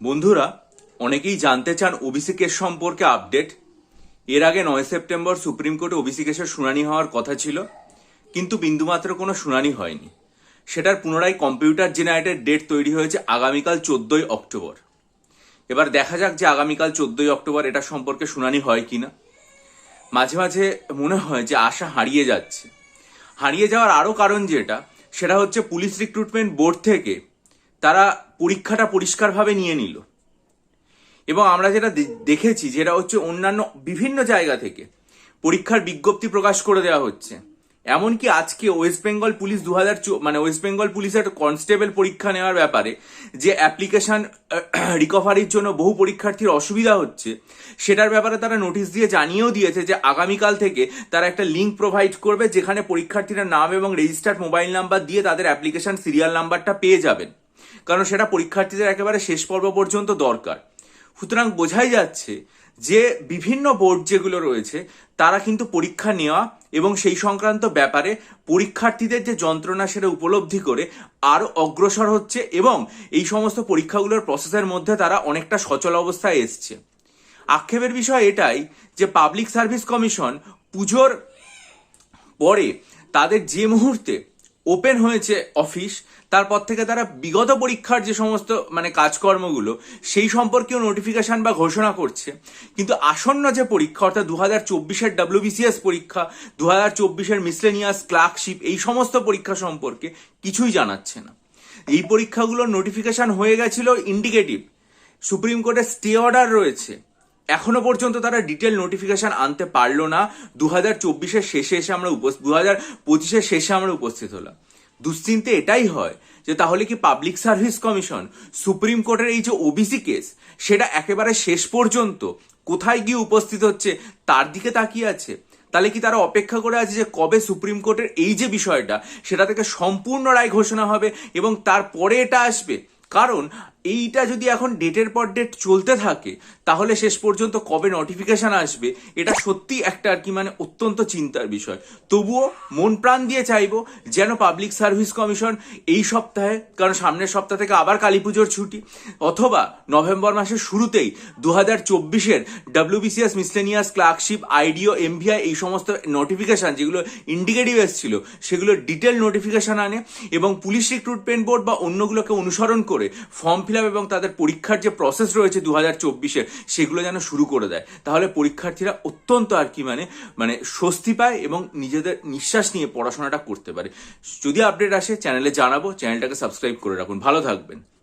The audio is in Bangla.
বন্ধুরা, অনেকেই জানতে চান ওবিসি কেস সম্পর্কে আপডেট এর আগে নয় সেপ্টেম্বর সুপ্রিম কোর্টে ওবিসি কেসের শুনানি হওয়ার কথা ছিল, কিন্তু বিন্দুমাত্র কোনো শুনানি হয়নি। সেটার পুনরায় কম্পিউটার জেনারেটেড ডেট তৈরি হয়েছে আগামীকাল চোদ্দই অক্টোবর। এবার দেখা যাক যে আগামীকাল চোদ্দই অক্টোবর এটা সম্পর্কে শুনানি হয় কি না মাঝে মাঝে মনে হয় যে আশা হারিয়ে যাচ্ছে। হারিয়ে যাওয়ার আরও কারণ যেটা, সেটা হচ্ছে পুলিশ রিক্রুটমেন্ট বোর্ড থেকে তারা পরীক্ষাটা পরিষ্কারভাবে নিয়ে নিল। এবং আমরা যেটা দেখেছি যেটা হচ্ছে অন্যান্য বিভিন্ন জায়গা থেকে পরীক্ষার বিজ্ঞপ্তি প্রকাশ করে দেওয়া হচ্ছে। এমনকি আজকে ওয়েস্ট বেঙ্গল পুলিশ দু হাজার মানে ওয়েস্ট বেঙ্গল পুলিশের কনস্টেবল পরীক্ষা নেওয়ার ব্যাপারে যে অ্যাপ্লিকেশন রিকভারির জন্য বহু পরীক্ষার্থীর অসুবিধা হচ্ছে, সেটার ব্যাপারে তারা নোটিশ দিয়ে জানিয়েও দিয়েছে যে আগামীকাল থেকে তারা একটা লিঙ্ক প্রোভাইড করবে যেখানে পরীক্ষার্থীরা নাম এবং রেজিস্টার্ড মোবাইল নাম্বার দিয়ে তাদের অ্যাপ্লিকেশন সিরিয়াল নাম্বারটা পেয়ে যাবেন। কারণ সেটা পরীক্ষার্থীদের একেবারে শেষ পর্ব পর্যন্ত দরকার। সুতরাং বোঝাই যাচ্ছে যে বিভিন্ন বোর্ড যেগুলো রয়েছে, তারা কিন্তু পরীক্ষা নেওয়া এবং সেই সংক্রান্ত ব্যাপারে পরীক্ষার্থীদের যে যন্ত্রণা সেটা উপলব্ধি করে আরও অগ্রসর হচ্ছে এবং এই সমস্ত পরীক্ষাগুলোর প্রসেসের মধ্যে তারা অনেকটা সচল অবস্থায় এসছে। আক্ষেপের বিষয় এটাই যে পাবলিক সার্ভিস কমিশন পুজোর পরে তাদের যে মুহূর্তে ওপেন হয়েছে অফিস, তারপর থেকে তারা বিগত পরীক্ষার যে সমস্ত মানে কাজকর্মগুলো, সেই সম্পর্কেও নোটিফিকেশান বা ঘোষণা করছে। কিন্তু আসন্ন যে পরীক্ষা, অর্থাৎ দু হাজার চব্বিশের ডাব্লিউবিসিএস পরীক্ষা দু হাজার চব্বিশের মিসলেনিয়াস ক্লার্কশিপ এই সমস্ত পরীক্ষা সম্পর্কে কিছুই জানাচ্ছে না। এই পরীক্ষাগুলোর নোটিফিকেশন হয়ে গেছিল ইন্ডিকেটিভ সুপ্রিম কোর্টের স্টে অর্ডার রয়েছে। এখনও পর্যন্ত তারা ডিটেল নোটিফিকেশন আনতে পারল না। দু হাজার চব্বিশের শেষে এসে আমরা দু হাজার পঁচিশের শেষে আমরা উপস্থিত হলাম। দুশ্চিন্তে এটাই হয় যে তাহলে কি পাবলিক সার্ভিস কমিশন সুপ্রিম কোর্টের এই যে ওবিসি কেস সেটা একেবারে শেষ পর্যন্ত কোথায় গিয়ে উপস্থিত হচ্ছে, তার দিকে তাকিয়ে আছে? তাহলে কি তারা অপেক্ষা করে আছে যে কবে সুপ্রিম কোর্টের এই যে বিষয়টা, সেটা থেকে সম্পূর্ণ রায় ঘোষণা হবে এবং তারপরে এটা আসবে? কারণ এইটা যদি এখন ডেটের পর ডেট চলতে থাকে, তাহলে শেষ পর্যন্ত কবে নোটিফিকেশন আসবে, এটা সত্যি একটা আর কি মানে অত্যন্ত চিন্তার বিষয়। তবুও মন প্রাণ দিয়ে চাইব যেন পাবলিক সার্ভিস কমিশন এই সপ্তাহে, কারণ সামনের সপ্তাহ থেকে আবার কালী পুজোর ছুটি, অথবা নভেম্বর মাসের শুরুতেই দু হাজার চব্বিশের WBCS miscellaneous clerkship IDO MVI এই সমস্ত নোটিফিকেশান যেগুলো ইন্ডিকেটিভ এসেছিল, সেগুলো ডিটেল নোটিফিকেশান আনে এবং পুলিশ রিক্রুটমেন্ট বোর্ড বা অন্যগুলোকে অনুসরণ করে ফর্ম ফিল আপ এবং তাদের পরীক্ষার যে প্রসেস রয়েছে দু হাজার চব্বিশের, সেগুলো যেন শুরু করে দেয়। তাহলে পরীক্ষার্থীরা অত্যন্ত আর কি মানে মানে স্বস্তি পায় এবং নিজেদের নিঃশ্বাস নিয়ে পড়াশোনাটা করতে পারে। যদি আপডেট আসে চ্যানেলে জানাব চ্যানেলটাকে সাবস্ক্রাইব করে রাখুন। ভালো থাকবেন।